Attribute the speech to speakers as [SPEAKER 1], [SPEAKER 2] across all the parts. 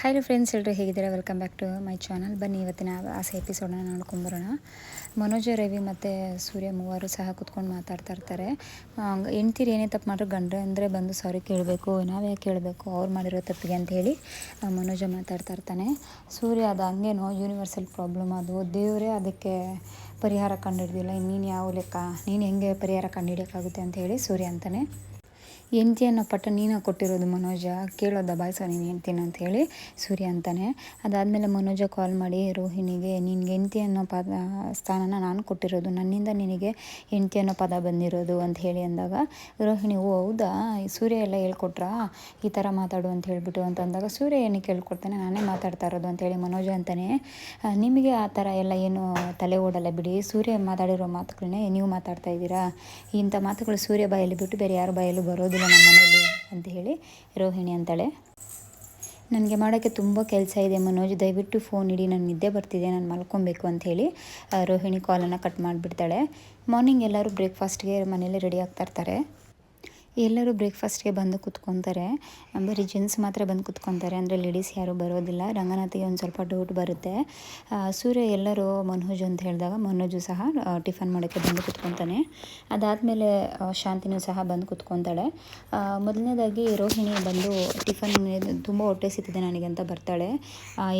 [SPEAKER 1] Hi friends ಎಲ್ಲರೂ ಹೇಗಿದ್ದೀರಾ? Welcome back to my channel ಬನ್ನಿ, ಇವತ್ತಿನ ಆಸೆ ಎಪಿಸೋಡನ್ನ ನೋಡ್ಕೊಂಬರೋಣ ಮನೋಜ, ರವಿ ಮತ್ತು ಸೂರ್ಯ ಮೂವರು ಸಹ ಕುತ್ಕೊಂಡು ಮಾತಾಡ್ತಾ ಇರ್ತಾರೆ. ಹೆಂಡ್ತೀರಿ ಏನೇ ತಪ್ಪು ಮಾಡ್ರು ಗಂಡ್ರೆ ಅಂದರೆ ಬಂದು ಸಾರಿ ಕೇಳಬೇಕು, ನಾವೇ ಕೇಳಬೇಕು? ಅವ್ರು ಮಾಡಿರೋ ತಪ್ಪಿಗೆ ಅಂತ ಹೇಳಿ ಮನೋಜ ಮಾತಾಡ್ತಾ ಇರ್ತಾನೆ. ಸೂರ್ಯ ಅದು ಹಂಗೇನೋ ಯೂನಿವರ್ಸಲ್ ಪ್ರಾಬ್ಲಮ್ ಅದು. ದೇವರೇ ಅದಕ್ಕೆ ಪರಿಹಾರ ಕಂಡುಹಿಡ್ದಿಲ್ಲ. ನೀನು ಯಾವ ಲೆಕ್ಕ, ನೀನು ಹೆಂಗೆ ಪರಿಹಾರ ಕಂಡುಹಿಡಿಯೋಕ್ಕಾಗುತ್ತೆ ಅಂತ ಹೇಳಿ ಸೂರ್ಯ ಅಂತಾನೆ. ಹೆಂಡ್ತಿ ಅನ್ನೋ ಪಟ್ಟ ನೀನು ಕೊಟ್ಟಿರೋದು ಮನೋಜ, ಕೇಳೋದ ಬಾಯ್ಸ ನೀನು ಹೆಂಡ್ತಿನ ಅಂತ ಹೇಳಿ ಸೂರ್ಯ ಅಂತಾನೆ. ಅದಾದಮೇಲೆ ಮನೋಜ ಕಾಲ್ ಮಾಡಿ, ರೋಹಿಣಿಗೆ ನಿನಗೆ ಹೆಂಡ್ತಿ ಅನ್ನೋ ಪದ, ಸ್ಥಾನನ ನಾನು ಕೊಟ್ಟಿರೋದು, ನನ್ನಿಂದ ನಿನಗೆ ಹೆಂಡ್ತಿ ಅನ್ನೋ ಪದ ಬಂದಿರೋದು ಅಂತ ಹೇಳಿ ಅಂದಾಗ, ರೋಹಿಣಿ, ಓ ಹೌದಾ? ಸೂರ್ಯ ಎಲ್ಲ ಹೇಳ್ಕೊಟ್ರಾ? ಈ ಥರ ಮಾತಾಡು ಅಂತ ಹೇಳಿಬಿಟ್ಟು ಅಂತ ಅಂದಾಗ, ಸೂರ್ಯ ಏನಕ್ಕೆ ಹೇಳ್ಕೊಡ್ತಾನೆ ನಾನೇ ಮಾತಾಡ್ತಾ ಇರೋದು ಅಂತ ಹೇಳಿ ಮನೋಜ ಅಂತಾನೆ. ನಿಮಗೆ ಆ ಥರ ಎಲ್ಲ ಏನು ತಲೆ ಓಡಲ್ಲ ಬಿಡಿ, ಸೂರ್ಯ ಮಾತಾಡಿರೋ ಮಾತುಗಳನ್ನೇ ನೀವು ಮಾತಾಡ್ತಾ ಇದ್ದೀರಾ? ಇಂಥ ಮಾತುಗಳು ಸೂರ್ಯ ಬಾಯಲ್ಲಿ ಬಿಟ್ಟು ಬೇರೆ ಯಾರ ಬಾಯಲ್ಲೂ ಬರೋದಿಲ್ಲ ನಮ್ಮ ಮನೇಲಿ ಅಂತ ಹೇಳಿ ರೋಹಿಣಿ ಅಂತಾಳೆ. ನನಗೆ ಮಾಡೋಕ್ಕೆ ತುಂಬ ಕೆಲಸ ಇದೆ ಮನೋಜ್, ದಯವಿಟ್ಟು ಫೋನ್ ಇಡಿ ನಾನು ನಿದ್ದೆ ಬರ್ತಿದೆ, ನಾನು ಮಲ್ಕೊಬೇಕು ಅಂತ ಹೇಳಿ ರೋಹಿಣಿ ಕಾಲನ್ನು ಕಟ್ ಮಾಡಿಬಿಡ್ತಾಳೆ. ಮಾರ್ನಿಂಗ್ ಎಲ್ಲರೂ ಬ್ರೇಕ್ಫಾಸ್ಟ್ಗೆ ಮನೇಲಿ ರೆಡಿ ಆಗ್ತಾ ಇರ್ತಾರೆ. ಎಲ್ಲರೂ ಬ್ರೇಕ್ಫಾಸ್ಟ್ಗೆ ಬಂದು ಕುತ್ಕೊತಾರೆ. ಬರೀ ಜೆಂಟ್ಸ್ ಮಾತ್ರ ಬಂದು ಕುತ್ಕೊತಾರೆ. ಅಂದರೆ ಲೇಡೀಸ್ ಯಾರೂ ಬರೋದಿಲ್ಲ. ರಂಗನಾಥಿಗೆ ಒಂದು ಸ್ವಲ್ಪ ಡೌಟ್ ಬರುತ್ತೆ. ಸೂರ್ಯ ಎಲ್ಲರೂ ಮನೋಜ್ ಅಂತ ಹೇಳಿದಾಗ ಮನೋಜು ಸಹ ಟಿಫನ್ ಮಾಡೋಕ್ಕೆ ಬಂದು ಕುತ್ಕೊತಾನೆ. ಅದಾದಮೇಲೆ ಶಾಂತಿನೂ ಸಹ ಬಂದು ಕುತ್ಕೊತಾಳೆ. ಮೊದಲನೇದಾಗಿ ರೋಹಿಣಿ ಬಂದು ಟಿಫನ್ ತುಂಬ ಹೊಟ್ಟೆ ಸಿಗ್ತಿದೆ ನನಗೆ ಅಂತ ಬರ್ತಾಳೆ.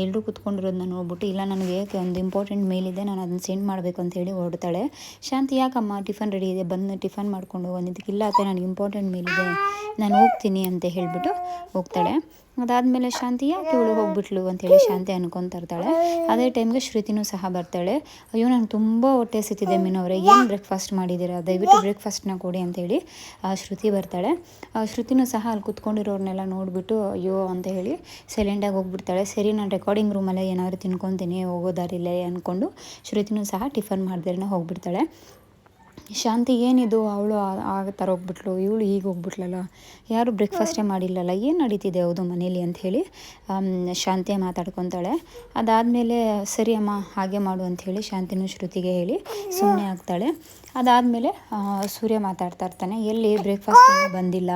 [SPEAKER 1] ಎಲ್ಲರೂ ಕುತ್ಕೊಂಡಿರೋದನ್ನ ನೋಡ್ಬಿಟ್ಟು, ಇಲ್ಲ, ನನಗೆ ಏಕೆ ಒಂದು ಇಂಪಾರ್ಟೆಂಟ್ ಮೇಲ್ ಇದೆ, ನಾನು ಅದನ್ನು ಸೆಂಡ್ ಮಾಡಬೇಕು ಅಂತ ಹೇಳಿ ಹೊರಡ್ತಾಳೆ. ಶಾಂತಿ, ಯಾಕಮ್ಮ ಟಿಫನ್ ರೆಡಿ ಇದೆ? ಬಂದು ಟಿಫನ್ ಮಾಡ್ಕೊಂಡು ಬಂದಿದ್ದಕ್ಕೆ ಇಲ್ಲ ಅಥವಾ ನನಗೆ ಇಂಪಾರ್ಟೆಂಟ್ ಮೇಲ್ ನಾನು ಹೋಗ್ತೀನಿ ಅಂತ ಹೇಳಿಬಿಟ್ಟು ಹೋಗ್ತಾಳೆ. ಅದಾದಮೇಲೆ ಶಾಂತಿ ಯಾಕೆ ಇವಳು ಹೋಗ್ಬಿಟ್ಲು ಅಂತೇಳಿ ಶಾಂತಿ ಅನ್ಕೊತಾ ಅದೇ ಟೈಮ್ಗೆ ಶ್ರುತಿನೂ ಸಹ ಬರ್ತಾಳೆ. ಅಯ್ಯೋ, ನಂಗೆ ತುಂಬ ಹೊಟ್ಟೆ ಸಿಗ್ತಿದೆ ಅವರೇ. ಏನು ಬ್ರೇಕ್ಫಾಸ್ಟ್ ಮಾಡಿದ್ದೀರಾ ದಯವಿಟ್ಟು ಬ್ರೇಕ್ಫಾಸ್ಟ್ನ ಕೊಡಿ ಅಂತೇಳಿ ಶ್ರುತಿ ಬರ್ತಾಳೆ. ಶ್ರುತಿನೂ ಸಹ ಅಲ್ಲಿ ಕುತ್ಕೊಂಡಿರೋರ್ನೆಲ್ಲ ನೋಡಿಬಿಟ್ಟು ಅಯ್ಯೋ ಅಂತ ಹೇಳಿ ಸೈಲೆಂಟಾಗಿ ಹೋಗ್ಬಿಡ್ತಾಳೆ. ಸರಿ, ನಾನು ರೆಕಾರ್ಡಿಂಗ್ ರೂಮಲ್ಲೇ ಏನಾದರೂ ತಿನ್ಕೊತೀನಿ ಹೋಗೋದಾರಿಲ್ಲ ಅಂದ್ಕೊಂಡು ಶ್ರುತಿನೂ ಸಹ ಟಿಫನ್ ಮಾಡ್ದೇನೆ ಹೋಗ್ಬಿಡ್ತಾಳೆ. ಶಾಂತಿ ಏನಿದು? ಅವಳು ಆ ಥರ ಹೋಗ್ಬಿಟ್ಲು. ಇವಳು ಈಗ ಹೋಗ್ಬಿಟ್ಲಲ್ಲ. ಯಾರು ಬ್ರೇಕ್ಫಾಸ್ಟೇ ಮಾಡಿಲ್ಲಲ್ಲ? ಏನು ನಡೀತಿದೆ ಹೌದು ಮನೇಲಿ ಅಂಥೇಳಿ ಶಾಂತಿ ಮಾತಾಡ್ಕೊತಾಳೆ. ಅದಾದಮೇಲೆ ಸರಿ ಅಮ್ಮ ಹಾಗೆ ಮಾಡು ಅಂತ ಹೇಳಿ ಶಾಂತಿನೂ ಶ್ರುತಿಗೆ ಹೇಳಿ ಸುಮ್ಮನೆ ಆಗ್ತಾಳೆ. ಅದಾದಮೇಲೆ ಸೂರ್ಯ ಮಾತಾಡ್ತಾ ಇರ್ತಾನೆ. ಎಲ್ಲಿ ಬ್ರೇಕ್ಫಾಸ್ಟ್ ಬಂದಿಲ್ಲ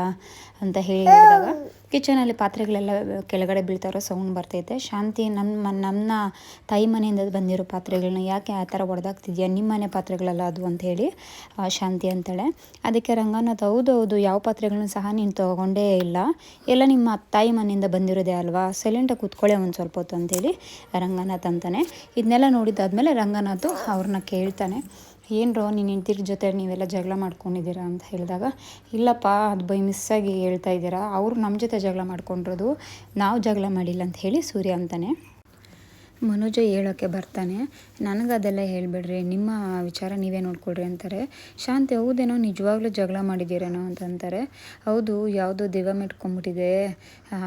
[SPEAKER 1] ಅಂತ ಹೇಳಿ ಹೇಳಿದಾಗ ಕಿಚನಲ್ಲಿ ಪಾತ್ರೆಗಳೆಲ್ಲ ಕೆಳಗಡೆ ಬೀಳ್ತಾರೋ ಸೌಂಡ್ ಬರ್ತೈತೆ. ಶಾಂತಿ ನಮ್ಮ ನನ್ನ ತಾಯಿ ಮನೆಯಿಂದ ಬಂದಿರೋ ಪಾತ್ರೆಗಳನ್ನ ಯಾಕೆ ಆ ಥರ ಹೊಡೆದಾಗ್ತಿದ್ಯಾ ನಿಮ್ಮ ಮನೆ ಪಾತ್ರೆಗಳಲ್ಲ ಅದು ಅಂತ ಹೇಳಿ ಶಾಂತಿ ಅಂತೇಳೆ. ಅದಕ್ಕೆ ರಂಗನಾಥ್ ಹೌದು ಹೌದು, ಯಾವ ಪಾತ್ರೆಗಳನ್ನ ಸಹ ನೀನು ತೊಗೊಂಡೇ ಇಲ್ಲ. ಎಲ್ಲ ನಿಮ್ಮ ತಾಯಿ ಮನೆಯಿಂದ ಬಂದಿರೋದೇ ಅಲ್ವಾ? ಸೈಲೆಂಟಾಗಿ ಕೂತ್ಕೊಳ್ಳೆ ಒಂದು ಸ್ವಲ್ಪ ಹೊತ್ತು ಅಂತೇಳಿ ರಂಗನಾಥ್ ಅಂತಾನೆ. ಇದನ್ನೆಲ್ಲ ನೋಡಿದ್ದಾದ್ಮೇಲೆ ರಂಗನಾಥ್ ಅವ್ರನ್ನ ಕೇಳ್ತಾನೆ. ಏನರೋ ನೀನು ಹೆಂಡ್ತಿರ ಜೊತೆ ನೀವೆಲ್ಲ ಜಗಳ ಮಾಡ್ಕೊಂಡಿದ್ದೀರಾ ಅಂತ ಹೇಳಿದಾಗ, ಇಲ್ಲಪ್ಪ, ಅದು ಬೈ ಮಿಸ್ಸಾಗಿ ಹೇಳ್ತಾ ಇದ್ದೀರಾ. ಅವರು ನಮ್ಮ ಜೊತೆ ಜಗಳ ಮಾಡ್ಕೊಂಡಿರೋದು, ನಾವು ಜಗಳ ಮಾಡಿಲ್ಲ ಅಂತ ಹೇಳಿ ಸೂರ್ಯ ಅಂತಾನೆ. ಮನೋಜ ಹೇಳೋಕ್ಕೆ ಬರ್ತಾನೆ. ನನಗೆ ಅದೆಲ್ಲ ಹೇಳಿಬಿಡ್ರಿ, ನಿಮ್ಮ ವಿಚಾರ ನೀವೇ ನೋಡ್ಕೊಳ್ರಿ ಅಂತಾರೆ. ಶಾಂತಿ, ಹೌದೇನೋ ನಿಜವಾಗ್ಲೂ ಜಗಳ ಮಾಡಿದ್ದೀರೇನೋ ಅಂತಂತಾರೆ ಹೌದು, ಯಾವುದೋ ದಿವ ಮೆಟ್ಕೊಂಬಿಟ್ಟಿದೆ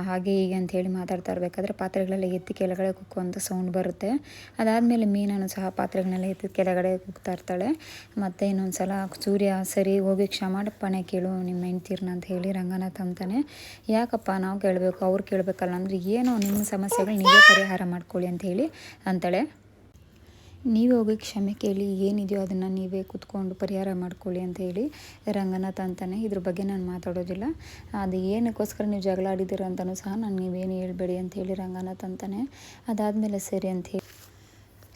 [SPEAKER 1] ಹಾಗೆ ಹೀಗೆ ಅಂತ ಹೇಳಿ ಮಾತಾಡ್ತಾ ಇರಬೇಕಾದ್ರೆ ಪಾತ್ರೆಗಳೆಲ್ಲ ಎತ್ತಿ ಕೆಳಗಡೆ ಕುಕ್ಕುವಂಥ ಸೌಂಡ್ ಬರುತ್ತೆ. ಅದಾದಮೇಲೆ ಮೀನನ್ನು ಸಹ ಪಾತ್ರೆಗಳನ್ನೆಲ್ಲ ಎತ್ತಿ ಕೆಳಗಡೆ ಕುಗ್ತಾ ಇರ್ತಾಳೆ. ಮತ್ತು ಇನ್ನೊಂದು ಸಲ ಸೂರ್ಯ, ಸರಿ, ಹೋಗಿ ಕ್ಷಮಾಪಣೆ ಕೇಳು ನಿಮ್ಮ ಹೆಂಡ್ತೀರ್ನ ಅಂತ ಹೇಳಿ ರಂಗನಾಥ ಅಂತಾನೆ. ಯಾಕಪ್ಪ ನಾವು ಕೇಳಬೇಕು, ಅವ್ರು ಕೇಳಬೇಕಲ್ಲ, ಅಂದರೆ ಏನೋ ನಿಮ್ಮ ಸಮಸ್ಯೆಗಳು ನೀವೇ ಪರಿಹಾರ ಮಾಡ್ಕೊಳ್ಳಿ ಅಂತ ಹೇಳಿ ಅಂತಾಳೆ. ನೀವೇ ಹೋಗಿ ಕ್ಷಮೆ ಕೇಳಿ, ಏನಿದೆಯೋ ಅದನ್ನು ನೀವೇ ಕೂತ್ಕೊಂಡು ಪರಿಹಾರ ಮಾಡ್ಕೊಳ್ಳಿ ಅಂತ ಹೇಳಿ ರಂಗನಾಥ ಅಂತಾನೆ ಇದ್ರ ಬಗ್ಗೆ ನಾನು ಮಾತಾಡೋದಿಲ್ಲ. ಅದು ಏನಕ್ಕೋಸ್ಕರ ನೀವು ಜಗಳ ಆಡಿದ್ದೀರ ಅಂತಲೂ ಸಹ ನಾನು ನೀವೇನು ಹೇಳಬೇಡಿ ಅಂತ ಹೇಳಿ ರಂಗನಾಥ್ ಅಂತಾನೆ. ಅದಾದಮೇಲೆ ಸರಿ ಅಂತ ಹೇಳಿ.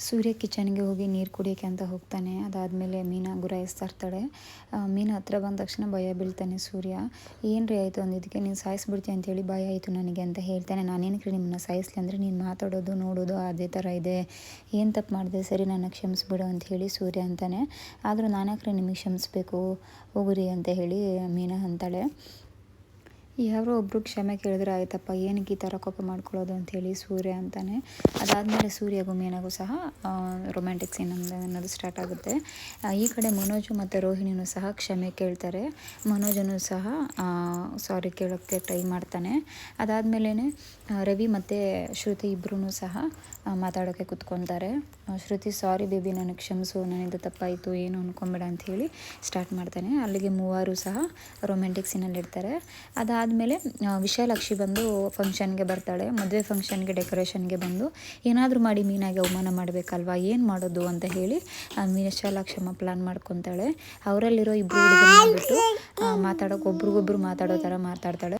[SPEAKER 1] ಸೂರ್ಯ ಕಿಚನ್ಗೆ ಹೋಗಿ ನೀರು ಕುಡಿಯೋಕ್ಕೆ ಅಂತ ಹೋಗ್ತಾನೆ. ಅದಾದಮೇಲೆ ಮೀನಾ ಗುರಾಯಿಸ್ತಾ ಇರ್ತಾಳೆ ಮೀನ ಹತ್ರ ಬಂದ ತಕ್ಷಣ ಭಯ ಬೀಳ್ತಾನೆ ಸೂರ್ಯ. ಏನು ರೀ ಆಯಿತು ಅಂದಿದ್ದಕ್ಕೆ, ನೀನು ಸಾಯಿಸ್ಬಿಡ್ತೀಯ ಅಂತೇಳಿ ಭಯ ಆಯಿತು ನನಗೆ ಅಂತ ಹೇಳ್ತಾನೆ. ನಾನೇನಕ್ಕೆ ನಿಮ್ಮನ್ನ ಸಾಯಿಸ್ಲಿ ಅಂದರೆ ನೀನು ಮಾತಾಡೋದು, ನೋಡೋದು ಅದೇ ಥರ ಇದೆ. ಏನು ತಪ್ಪು ಮಾಡಿದೆ? ಸರಿ ನನಗೆ ಕ್ಷಮಿಸ್ಬಿಡು ಅಂತ ಹೇಳಿ ಸೂರ್ಯ ಅಂತಾನೆ. ಆದರೂ ನಾನ್ಯಾಕ್ರೆ ನಿಮಗೆ ಕ್ಷಮಿಸ್ಬೇಕು? ಹೋಗುರಿ ಅಂತ ಹೇಳಿ ಮೀನಾ ಅಂತಾಳೆ. ಯಾರೋ ಒಬ್ಬರು ಕ್ಷಮೆ ಕೇಳಿದ್ರೆ, ಆಯ್ತಪ್ಪ, ಏನಕ್ಕೆ ಈ ಥರ ಕೋಪ ಮಾಡ್ಕೊಳ್ಳೋದು? ಅಂಥೇಳಿ ಸೂರ್ಯ ಅಂತಾನೆ. ಅದಾದಮೇಲೆ ಸೂರ್ಯ ಮೀನಾಗೂ ಸಹ ರೊಮ್ಯಾಂಟಿಕ್ ಸೀನ್ ಅನ್ನೋದು ಸ್ಟಾರ್ಟ್ ಆಗುತ್ತೆ. ಈ ಕಡೆ ಮನೋಜು ಮತ್ತು ರೋಹಿಣಿನೂ ಸಹ ಕ್ಷಮೆ ಕೇಳ್ತಾರೆ. ಮನೋಜನು ಸಹ ಸಾರಿ ಕೇಳೋಕ್ಕೆ ಟ್ರೈ ಮಾಡ್ತಾನೆ. ಅದಾದಮೇಲೆ ರವಿ ಮತ್ತು ಶ್ರುತಿ ಇಬ್ಬರೂ ಸಹ ಮಾತಾಡೋಕ್ಕೆ ಕುತ್ಕೊತಾರೆ. ಶ್ರುತಿ ಸಾರಿ ಬೇಬಿ ನನಗೆ ಕ್ಷಮಿಸು, ನನ್ನಿಂದ ತಪ್ಪಾಯಿತು, ಏನು ಅನ್ಕೊಂಬೇಡ ಅಂತ ಹೇಳಿ ಸ್ಟಾರ್ಟ್ ಮಾಡ್ತಾನೆ. ಅಲ್ಲಿಗೆ ಮೂವರು ಸಹ ರೊಮ್ಯಾಂಟಿಕ್ ಸೀನಲ್ಲಿ ಇರ್ತಾರೆ ಅದಾದಮೇಲೆ ವಿಶಾಲಾಕ್ಷಿ ಬಂದು ಫಂಕ್ಷನ್ಗೆ ಬರ್ತಾಳೆ, ಮದುವೆ ಫಂಕ್ಷನ್ಗೆ ಡೆಕೋರೇಷನ್ಗೆ ಬಂದು, ಏನಾದರೂ ಮಾಡಿ ಮೀನಾಗೆ ಅವಮಾನ ಮಾಡಬೇಕಲ್ವಾ, ಏನು ಮಾಡೋದು ಅಂತ ಹೇಳಿ ವಿಶಾಲಾಕ್ಷಮ್ಮ ಪ್ಲಾನ್ ಮಾಡ್ಕೊತಾಳೆ. ಅವರಲ್ಲಿರೋ ಇಬ್ಬರು ಹುಡುಗರು ಮಾತಾಡೋಕೆ ಒಬ್ರಿಗೊಬ್ರು ಮಾತಾಡೋ ಥರ ಮಾತಾಡ್ತಾಳೆ.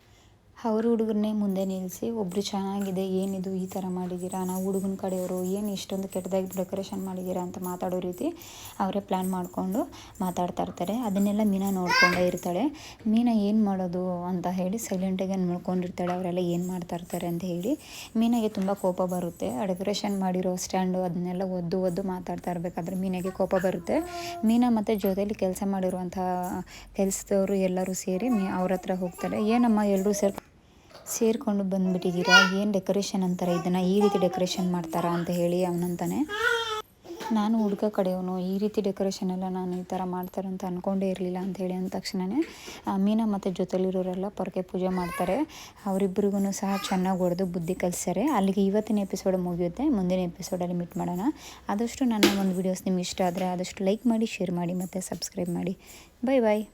[SPEAKER 1] ಅವ್ರ ಹುಡುಗರನ್ನೇ ಮುಂದೆ ನಿಲ್ಲಿಸಿ ಒಬ್ಬರು ಚೆನ್ನಾಗಿದೆ, ಏನಿದು ಈ ಥರ ಮಾಡಿದ್ದೀರಾ? ನಾವು ಹುಡುಗನ ಕಡೆಯವರು ಏನು ಇಷ್ಟೊಂದು ಕೆಟ್ಟದಾಗಿ ಡೆಕೋರೇಷನ್ ಮಾಡಿದ್ದೀರಾ? ಅಂತ ಮಾತಾಡೋ ರೀತಿ ಅವರೇ ಪ್ಲ್ಯಾನ್ ಮಾಡಿಕೊಂಡು ಮಾತಾಡ್ತಾ ಇರ್ತಾರೆ. ಅದನ್ನೆಲ್ಲ ಮೀನಾ ನೋಡ್ಕೊಂಡೇ ಇರ್ತಾಳೆ. ಮೀನಾ, ಏನು ಮಾಡೋದು? ಅಂತ ಹೇಳಿ ಸೈಲೆಂಟಾಗಿ ನೋಡ್ಕೊಂಡಿರ್ತಾಳೆ ಅವರೆಲ್ಲ ಏನು ಮಾಡ್ತಾ ಇರ್ತಾರೆ ಅಂತ ಹೇಳಿ ಮೀನಾಗೆ ತುಂಬ ಕೋಪ ಬರುತ್ತೆ. ಡೆಕೋರೇಷನ್ ಮಾಡಿರೋ ಸ್ಟ್ಯಾಂಡು ಅದನ್ನೆಲ್ಲ ಒದ್ದು ಒದ್ದು ಮಾತಾಡ್ತಾ ಇರಬೇಕಾದ್ರೆ ಮೀನಾಗೆ ಕೋಪ ಬರುತ್ತೆ. ಮೀನಾ ಮತ್ತು ಜೊತೆಯಲ್ಲಿ ಕೆಲಸ ಮಾಡಿರುವಂಥ ಕೆಲಸದವರು ಎಲ್ಲರೂ ಸೇರಿ ಮೀ ಅವ್ರ ಹತ್ರ ಹೋಗ್ತಾರೆ ಏನಮ್ಮ ಎಲ್ಲರೂ ಸೇರಿ ಸೇರಿಕೊಂಡು ಬಂದುಬಿಟ್ಟಿದ್ದೀರಾ? ಏನು ಡೆಕೋರೇಷನ್ ಅಂತಾರೆ? ಇದನ್ನು ಈ ರೀತಿ ಡೆಕೋರೇಷನ್ ಮಾಡ್ತಾರಾ ಅಂತ ಹೇಳಿ ಅವನಂತಾನೆ. ನಾನು ಹುಡುಗ ಕಡೆಯವನು ಈ ರೀತಿ ಡೆಕೋರೇಷನ್ ಎಲ್ಲ ನಾನು ಈ ಥರ ಮಾಡ್ತಾರೆ ಅಂತ ಅಂದ್ಕೊಂಡೇ ಇರಲಿಲ್ಲ ಅಂತ ಹೇಳಿ ಅಂದ ತಕ್ಷಣವೇ ಮೀನಾ ಮತ್ತು ಜೊತೆಲಿರೋರೆಲ್ಲ ಪೊರಕೆ ಪೂಜೆ ಮಾಡ್ತಾರೆ. ಅವರಿಬ್ಬರಿಗೂ ಸಹ ಚೆನ್ನಾಗಿ ಹೊಡೆದು ಬುದ್ಧಿ ಕಲಿಸ್ತಾರೆ. ಅಲ್ಲಿಗೆ ಇವತ್ತಿನ ಎಪಿಸೋಡ್ ಮುಗಿಯುತ್ತೆ. ಮುಂದಿನ ಎಪಿಸೋಡಲ್ಲಿ ಮೀಟ್ ಮಾಡೋಣ. ಆದಷ್ಟು ನನ್ನ ಒಂದು ವೀಡಿಯೋಸ್ ನಿಮ್ಗೆ ಇಷ್ಟ ಆದರೆ ಆದಷ್ಟು ಲೈಕ್ ಮಾಡಿ ಶೇರ್ ಮಾಡಿ ಮತ್ತು ಸಬ್ಸ್ಕ್ರೈಬ್ ಮಾಡಿ. Bye bye